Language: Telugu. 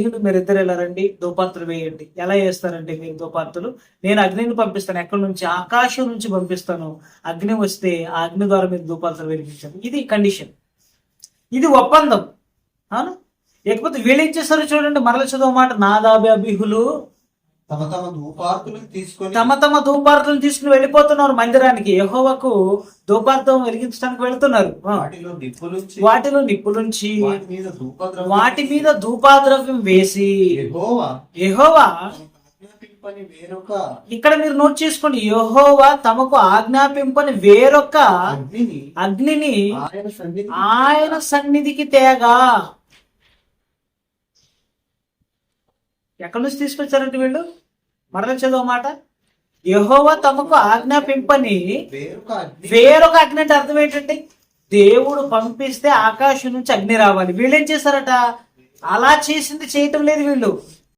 మీరు మీరిద్దరు ఎలా రండి? ధూపార్తులు వేయండి. ఎలా వేస్తారండి మీరు ధూపార్తులు నేను అగ్నిని పంపిస్తాను. ఎక్కడి నుంచి? ఆకాశం నుంచి పంపిస్తాను. అగ్ని వస్తే ఆ అగ్ని ద్వారా మీరు ధూపార్తులు వెలిగించాను ఇది కండిషన్. ఇది ఒప్పందం. అవును? లేకపోతే వీళ్ళు ఏం చూడండి. మరల చదువు మాట నాదాబి అభిహులు తమ తమ ధూపార్తులను తీసుకొని తమ తమ ధూపార్తులను తీసుకుని వెళ్ళిపోతున్నారు మందిరానికి. యెహోవాకు ధూపార్థం వెలిగించడానికి వెళ్తున్నారు. వాటిలో నిప్పులుంచి వాటిలో నిప్పులుంచి వాటి మీద ధూపద్రవ్యం వాటి మీద ధూపాద్రవ్యం వేసి యెహోవా యెహోవా ఇక్కడ మీరు నోట్ చేసుకోండి. యెహోవా తమకు ఆజ్ఞాపింపని వేరొక అగ్నిని ఆయన సన్నిధికి తేగా. ఎక్కడి నుంచి తీసుకొచ్చారంటే వీళ్ళు? మరల చదువు మాట? యెహోవా తమకు ఆజ్ఞాపింపని వేరొక అగ్ని. వేరొక అగ్ని అంటే అర్థం ఏంటంటే దేవుడు పంపిస్తే ఆకాశం నుంచి అగ్ని రావాలి. వీళ్ళు ఏం చేశారట? అలా చేసింది చేయటం లేదు వీళ్ళు.